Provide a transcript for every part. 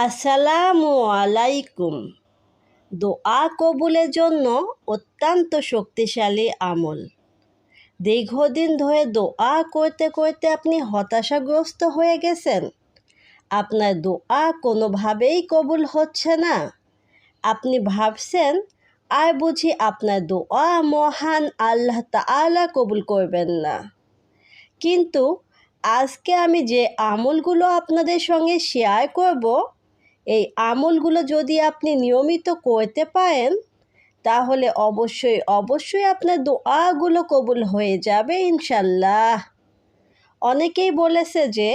আসসালামু আলাইকুম দোয়া কবুলের জন্য অত্যন্ত শক্তিশালী আমল। দীর্ঘদিন ধরে দোয়া করতে করতে আপনি হতাশাগ্রস্ত হয়ে গেছেন। আপনার দোয়া কোনোভাবেই কবুল হচ্ছে না। আপনি ভাবছেন, আর বুঝি আপনার দোয়া মহান আল্লাহ তাআলা কবুল করবেন না। কিন্তু আজকে আমি যে আমলগুলো আপনাদের সঙ্গে শেয়ার করব এই আমলগুলো যদি আপনি নিয়মিত করতে পারেন, তাহলে অবশ্যই অবশ্যই আপনার দোয়াগুলো কবুল হয়ে যাবে ইনশাল্লাহ। অনেকেই বলেছে যে,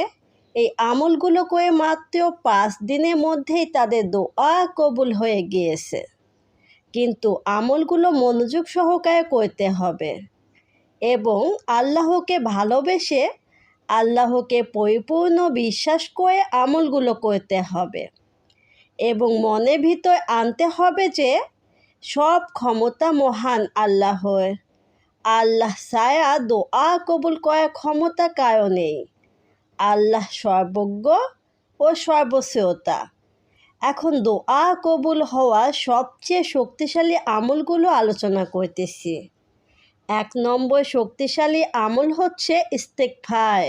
এই আমলগুলো করে মাত্র পাঁচ দিনের মধ্যেই তাদের দোয়া কবুল হয়ে গিয়েছে। কিন্তু আমলগুলো মনোযোগ সহকারে করতে হবে এবং আল্লাহকে ভালোবেসে আল্লাহকে পরিপূর্ণ বিশ্বাস করে আমলগুলো করতে হবে। এবং মনের ভিতর আনতে হবে যে সব ক্ষমতা মহান আল্লাহর। আল্লাহ ছায়া দোয়া কবুল করার ক্ষমতা কারণেই আল্লাহ সর্বজ্ঞ ও সর্বশ্রোতা এখন দোয়া কবুল হওয়া সবচেয়ে শক্তিশালী আমলগুলো আলোচনা করতেছি। এক নম্বর শক্তিশালী আমল হচ্ছে ইস্তেকফার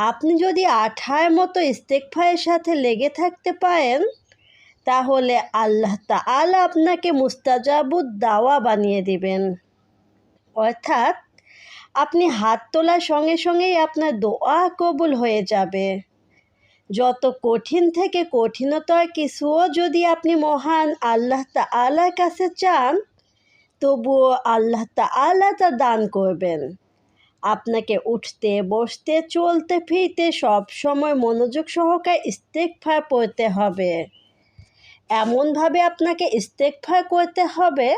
আপনি যদি আঠার মতো ইস্তেকফারের সাথে লেগে থাকতে পারেন তাহলে আল্লাহ তাআলা আপনাকে মুস্তাজাবুদ দাওয়া বানিয়ে দিবেন। অর্থাৎ আপনি হাত তোলার সঙ্গে সঙ্গেই আপনার দোয়া কবুল হয়ে যাবে। যত কঠিন থেকে কঠিনতর কিছুও যদি আপনি মহান আল্লাহ তাআলার কাছে চান, তবুও আল্লাহ তাআলা তা দান করবেন। আপনাকে উঠতে, বসতে, চলতে, ফিরতে সব সময় মনোযোগ সহকারে ইস্তেকফার পড়তে হবে। এমনভাবে আপনাকে ইস্তেকফার করতে হবে,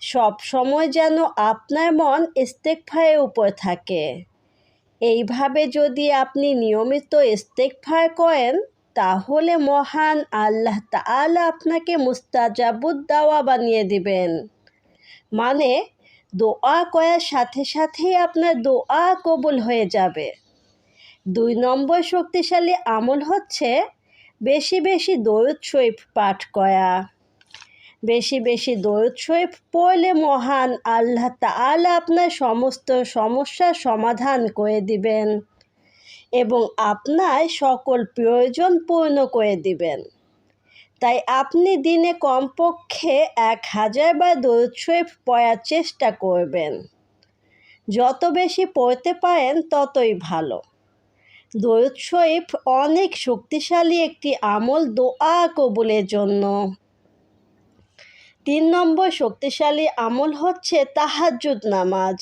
সব সময় যেন আপনার মন ইস্তেকফারের উপর থাকে। এইভাবে যদি আপনি নিয়মিত ইস্তেকফার করেন, তাহলে মহান আল্লাহ তাআলা আপনাকে মুস্তাজাবুদ দাওয়া বানিয়ে দিবেন। মানে দোয়া করার সাথে সাথেই আপনার দোয়া কবুল হয়ে যাবে। দুই নম্বর শক্তিশালী আমল হচ্ছে বেশি বেশি দৈত শরীফ পাঠ করা বেশি বেশি দৈত শরীফ পড়লে মহান আল্লাহ তাআলা আপনার সমস্ত সমস্যার সমাধান করে দিবেন এবং আপনার সকল প্রয়োজন পূর্ণ করে দিবেন। তাই আপনি দিনে কমপক্ষে এক হাজার বার দরুদ শরীফ পড়ার চেষ্টা করবেন। যত বেশি পড়তে পারেন ততই ভালো। দরুদ শরীফ অনেক শক্তিশালী একটি আমল দোয়া কবুলের জন্য। তিন নম্বর শক্তিশালী আমল হচ্ছে তাহাজ্জুদ নামাজ।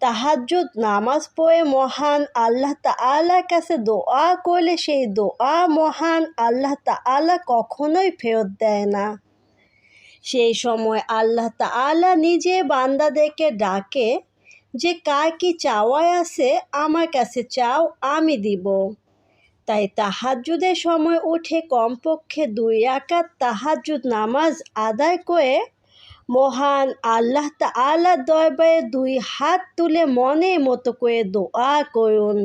তাহাজ্জুদ নামাজ পড়ে মহান আল্লাহ তাআলার কাছে দোয়া করলে সেই দোয়া মহান আল্লাহ তাআলা কখনোই ফেরত দেয় না। সেই সময় আল্লাহ তাআলা নিজে বান্দাদেরকে ডাকে যে কার কি চাওয়ায় আছে, আমার কাছে চাও, আমি দিব। তাই তাহাজ্জুদের সময় উঠে কমপক্ষে দুই রাকাত তাহাজ্জুদ নামাজ আদায় করে মহান আল্লাহ তাআলার দরবারে দুই হাত তুলে মনের মতো করে দোয়া করুন।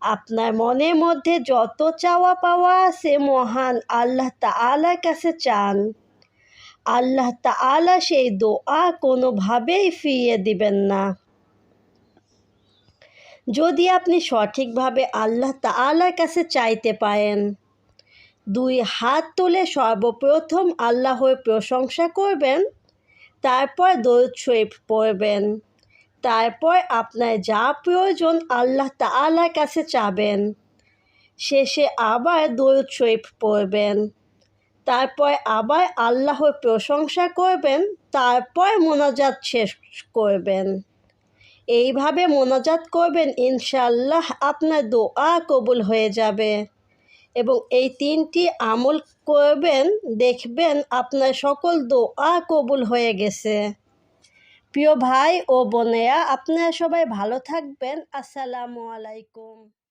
আপনার মনের মধ্যে যত চাওয়া পাওয়া আছে মহান আল্লাহ তা তাআলার কাছে চান। আল্লাহ তাআলা সেই দোয়া কোনোভাবেই ফিরিয়ে দিবেন না। যদি আপনি সঠিকভাবে আল্লাহ তাআলার কাছে চাইতে পারেন, দুই হাত তুলে সর্বপ্রথম আল্লাহর প্রশংসা করবেন, তারপর দরুদ শরীফ পড়বেন, তারপর আপনার যা প্রয়োজন আল্লাহ তাআলার কাছে চাবেন, শেষে আবার দরুদ শরীফ পড়বেন। তারপর আবার আল্লাহর প্রশংসা করবেন, তারপর মোনাজাত শেষ করবেন। এইভাবে মোনাজাত করবেন ইনশাল্লাহ আপনার দোয়া কবুল হয়ে যাবে। এবং এই তিনটি আমল করবেন, দেখবেন আপনার সকল দোয়া কবুল হয়ে গেছে। প্রিয় ভাই ও বোনেরা, আপনারা সবাই ভালো থাকবেন। আসসালামু আলাইকুম।